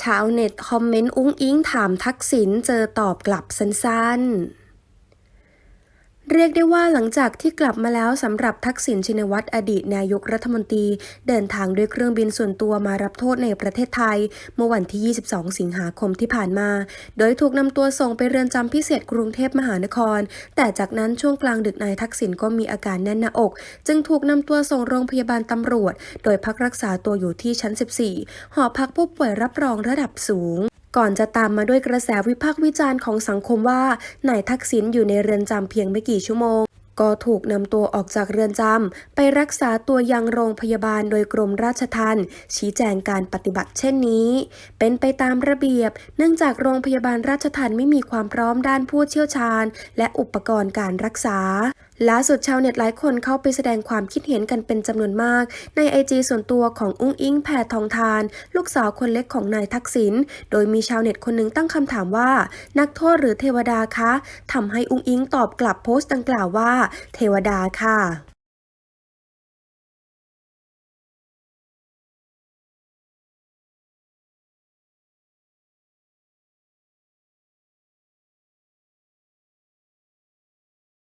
ชาวเน็ตคอมเมนต์อุ้งอิงถามทักษิณเจอตอบกลับสั้นๆ เรียกได้ว่าหลังจากที่กลับมาแล้วสำหรับทักษิณชินวัตรอดีตนายกรัฐมนตรี เดินทางด้วยเครื่องบินส่วนตัวมารับโทษในประเทศไทย เมื่อวันที่ 22 สิงหาคมที่ผ่านมา โดยถูกนำตัวส่งไปเรือนจำพิเศษกรุงเทพมหานคร แต่จากนั้นช่วงกลางดึกนายทักษิณก็มีอาการแน่นหน้าอก จึงถูกนำตัวส่งโรงพยาบาลตำรวจ โดยพักรักษาตัวอยู่ที่ชั้น 14 หอพักผู้ป่วยรับรองระดับสูง ก่อนจะตามมาด้วยกระแสวิพากษ์วิจารณ์ของสังคมว่านายทักษิณอยู่ในเรือนจำเพียงไม่กี่ชั่วโมง ก็ถูกนำตัวออกจากเรือนจำไปรักษาตัวยังโรงพยาบาลโดยกรมราชทัณฑ์ชี้แจงการปฏิบัติเช่นนี้ เป็นไปตามระเบียบ เนื่องจากโรงพยาบาลราชทัณฑ์ไม่มีความพร้อมด้านผู้เชี่ยวชาญ และอุปกรณ์การรักษาล่าสุดชาวเน็ตหลายคนเข้าไปแสดงความคิดเห็นกันเป็นจำนวนมาก ในไอจีส่วนตัวของอุ้งอิงแพทองทาน ลูกสาวคนเล็กของนายทักษิณโดยมีชาวเน็ตคนหนึ่งตั้งคำถามว่า นักโทษหรือเทวดาคะทำให้อุ้งอิงตอบกลับโพสต์ดังกล่าวว่าเทวดาค่ะ